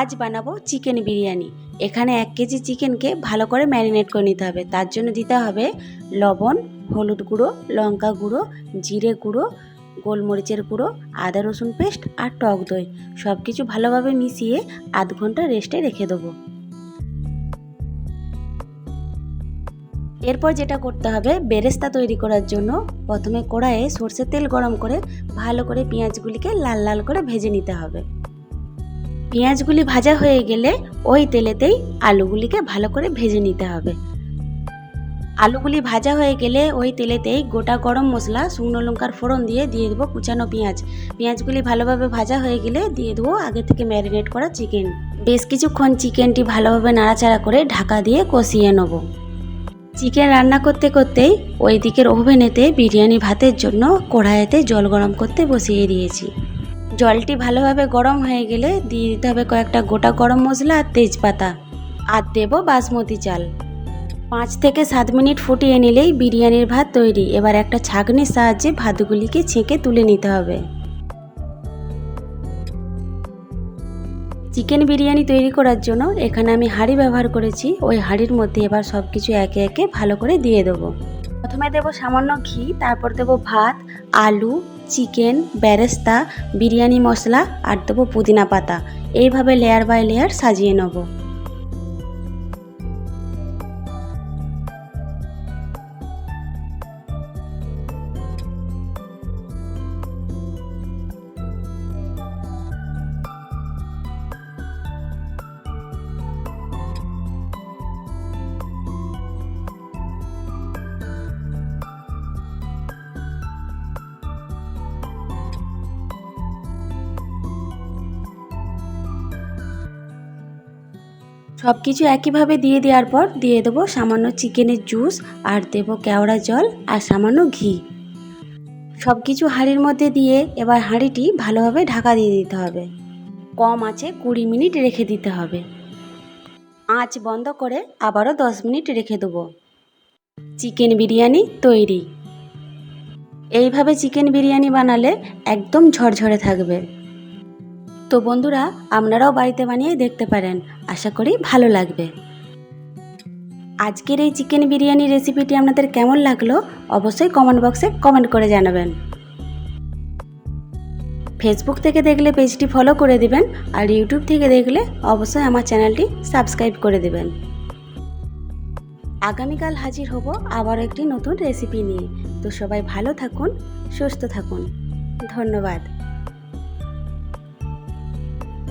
আজ বানাবো চিকেন বিরিয়ানি। এখানে এক কেজি চিকেনকে ভালো করে ম্যারিনেট করে নিতে হবে। তার জন্য দিতে হবে লবণ, হলুদ গুঁড়ো, লঙ্কা গুঁড়ো, জিরে গুঁড়ো, গোলমরিচের গুঁড়ো, আদা রসুন পেস্ট আর টক দই। সব কিছু ভালোভাবে মিশিয়ে আধ ঘণ্টা রেস্টে রেখে দেবো। এরপর যেটা করতে হবে, বেরেস্তা তৈরি করার জন্য প্রথমে কড়াইয়ে সর্ষের তেল গরম করে ভালো করে পেঁয়াজগুলিকে লাল লাল করে ভেজে নিতে হবে। পেঁয়াজগুলি ভাজা হয়ে গেলে ওই তেলেতেই আলুগুলিকে ভালো করে ভেজে নিতে হবে। আলুগুলি ভাজা হয়ে গেলে ওই তেলেতেই গোটা গরম মশলা, শুকনো লঙ্কার ফোড়ন দিয়ে দিয়ে দেবো কুচানো পেঁয়াজ। পেঁয়াজগুলি ভালোভাবে ভাজা হয়ে গেলে দিয়ে দেবো আগে থেকে ম্যারিনেট করা চিকেন। বেশ কিছুক্ষণ চিকেনটি ভালোভাবে নাড়াচাড়া করে ঢাকা দিয়ে কষিয়ে নেব। চিকেন রান্না করতে করতেই ওই দিকের ওভেনেতে বিরিয়ানি ভাতের জন্য কড়াইতে জল গরম করতে বসিয়ে দিয়েছি। জলটি ভালোভাবে গরম হয়ে গেলে দিয়ে দিতে হবে কয়েকটা গোটা গরম মশলা আর তেজপাতা আর দেব বাসমতি চাল। পাঁচ থেকে সাত মিনিট ফুটিয়ে নিলেই বিরিয়ানির ভাত তৈরি। এবার একটা ছাঁকনির সাহায্যে ভাতগুলিকে ছেঁকে তুলে নিতে হবে। চিকেন বিরিয়ানি তৈরি করার জন্য এখানে আমি হাঁড়ি ব্যবহার করেছি। ওই হাঁড়ির মধ্যে এবার সব কিছু একে একে ভালো করে দিয়ে দেবো। প্রথমে দেবো সামান্য ঘি, তারপর দেবো ভাত, আলু চিকেন বেরেস্তা বিরিয়ানি মশলা আর দেবো পুদিনা পাতা। এইভাবে লেয়ার বাই লেয়ার সাজিয়ে নেব। সব কিছু একইভাবে দিয়ে দেওয়ার পর দিয়ে দেবো সামান্য চিকেনের জুস আর দেবো কেওড়া জল আর সামান্য ঘি। সব কিছু হাঁড়ির মধ্যে দিয়ে এবার হাঁড়িটি ভালোভাবে ঢাকা দিয়ে দিতে হবে। কম আছে কুড়ি মিনিট রেখে দিতে হবে। আঁচ বন্ধ করে আবারও দশ মিনিট রেখে দেবো। চিকেন বিরিয়ানি তৈরি। এইভাবে চিকেন বিরিয়ানি বানালে একদম ঝরঝরে থাকবে। তো বন্ধুরা, আপনারাও বাড়িতে বানিয়ে দেখতে পারেন। আশা করি ভালো লাগবে। আজকের এই চিকেন বিরিয়ানি রেসিপিটি আপনাদের কেমন লাগল, অবশ্যই কমেন্ট বক্সে কমেন্ট করে জানাবেন। ফেসবুক থেকে দেখলে পেজটি ফলো করে দিবেন, আর ইউটিউব থেকে দেখলে অবশ্যই আমার চ্যানেলটি সাবস্ক্রাইব করে দেবেন। আগামীকাল হাজির হব আবার একটি নতুন রেসিপি নিয়ে। তো সবাই ভালো থাকুন, সুস্থ থাকুন। ধন্যবাদ।